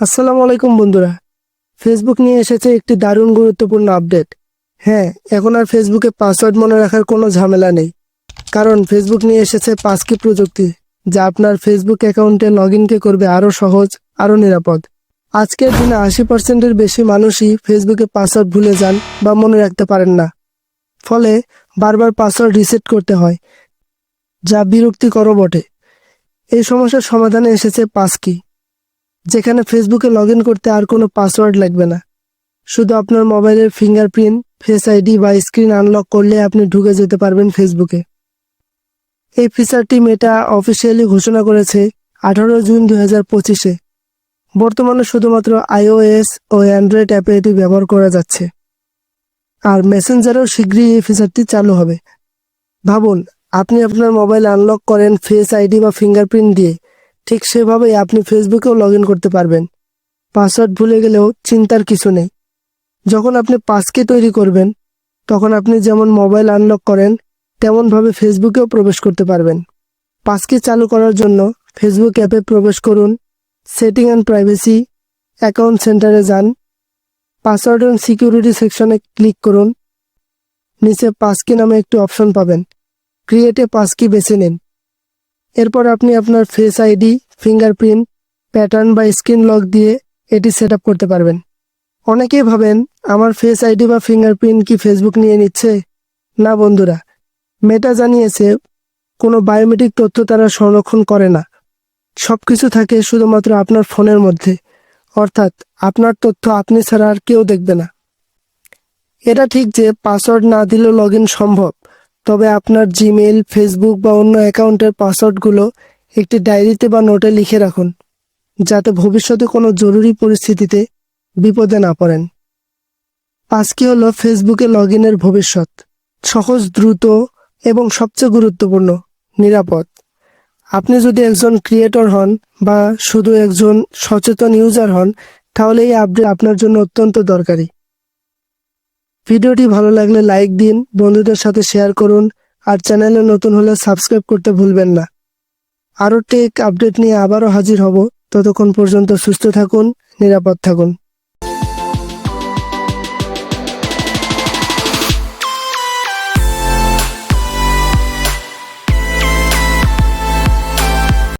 আসসালামু আলাইকুম বন্ধুরা। ফেসবুক নিয়ে এসেছে একটি দারুণ গুরুত্বপূর্ণ আপডেট। হ্যাঁ এখন আর ফেসবুকে পাসওয়ার্ড মনে রাখার কোনো ঝামেলা নেই। কারণ ফেসবুক নিয়ে এসেছে পাসকি প্রযুক্তি, যা আপনার ফেসবুক অ্যাকাউন্টে লগ ইনকে করবে আরও সহজ, আরও নিরাপদ। আজকের দিনে আশি পার্সেন্টের বেশি মানুষই ফেসবুকে পাসওয়ার্ড ভুলে যান বা মনে রাখতে পারেন না। ফলে বারবার পাসওয়ার্ড রিসেট করতে হয়, যা বিরক্তিকরও বটে। এই সমস্যার সমাধানে এসেছে পাসকি যেখানে ফেসবুকে লগ করতে আর কোনো পাসওয়ার্ড লাগবে না। শুধু আপনার মোবাইলের ফিঙ্গারপ্রিন্ট ফেস আইডি বা স্ক্রিন আনলক করলে আপনি ঢুকে যেতে পারবেন ফেসবুকে এই ফিচারটি মেটা অফিসিয়ালি ঘোষণা করেছে আঠারো জুন দু হাজার পঁচিশে। বর্তমানে শুধুমাত্র আইওএস ও অ্যান্ড্রয়েড অ্যাপে এটি ব্যবহার করা যাচ্ছে। আর মেসেঞ্জারেও শীঘ্রই এই ফিচারটি চালু হবে। ভাবুন, আপনি আপনার মোবাইল আনলক করেন ফেস আইডি বা ফিঙ্গারপ্রিন্ট দিয়ে। ঠিক সেভাবেই আপনি ফেসবুকেও লগ করতে পারবেন। পাসওয়ার্ড ভুলে গেলেও চিন্তার কিছু নেই। যখন আপনি পাসকে তৈরি করবেন, তখন আপনি যেমন মোবাইল আনলক করেন, তেমনভাবে ফেসবুকেও প্রবেশ করতে পারবেন। পাসকে চালু করার জন্য ফেসবুক অ্যাপে প্রবেশ করুন সেটিং অ্যান্ড প্রাইভেসি অ্যাকাউন্ট সেন্টারে যান পাসওয়ার্ড অ্যান্ড সিকিউরিটি সেকশনে ক্লিক করুন, নিচে পাসকি নামে একটি অপশন পাবেন। ক্রিয়েটে পাসকি বেছে নিন। এরপর আপনি আপনার ফেস আইডি ফিঙ্গারপ্রিন্ট প্যাটার্ন বা স্ক্রিন লক দিয়ে এটি সেট করতে পারবেন। অনেকেই ভাবেন, আমার ফেস আইডি বা ফিঙ্গারপ্রিন্ট কি ফেসবুক নিয়ে নিচ্ছে? না বন্ধুরা মেটা জানিয়েছে, কোনো বায়োমেট্রিক তথ্য তারা সংরক্ষণ করে না। সব কিছু থাকে শুধুমাত্র আপনার ফোনের মধ্যে। অর্থাৎ আপনার তথ্য আপনি ছাড়া আর কেউ দেখবে না। এটা ঠিক যে পাসওয়ার্ড না দিলেও লগ সম্ভব। তবে আপনার জিমেল ফেসবুক বা অন্য অ্যাকাউন্টের পাসওয়ার্ডগুলো একটি ডায়েরিতে বা নোটে লিখে রাখুন, যাতে ভবিষ্যতে কোনো জরুরি পরিস্থিতিতে বিপদে না পড়েন। আজকে হলো ফেসবুকে লগ ইনের ভবিষ্যৎ, সহজ, দ্রুত এবং সবচেয়ে গুরুত্বপূর্ণ, নিরাপদ। আপনি যদি একজন ক্রিয়েটর হন বা শুধু একজন সচেতন ইউজার হন, তাহলে এই আপডেট আপনার জন্য অত্যন্ত দরকারি। ভিডিওটি ভালো লাগলে লাইক দিন, বন্ধুদের সাথে শেয়ার করুন, আর চ্যানেলে নতুন হলে সাবস্ক্রাইব করতে ভুলবেন না। আরও টেক আপডেট নিয়ে আবারও হাজির হব। ততক্ষণ পর্যন্ত সুস্থ থাকুন, নিরাপদ থাকুন।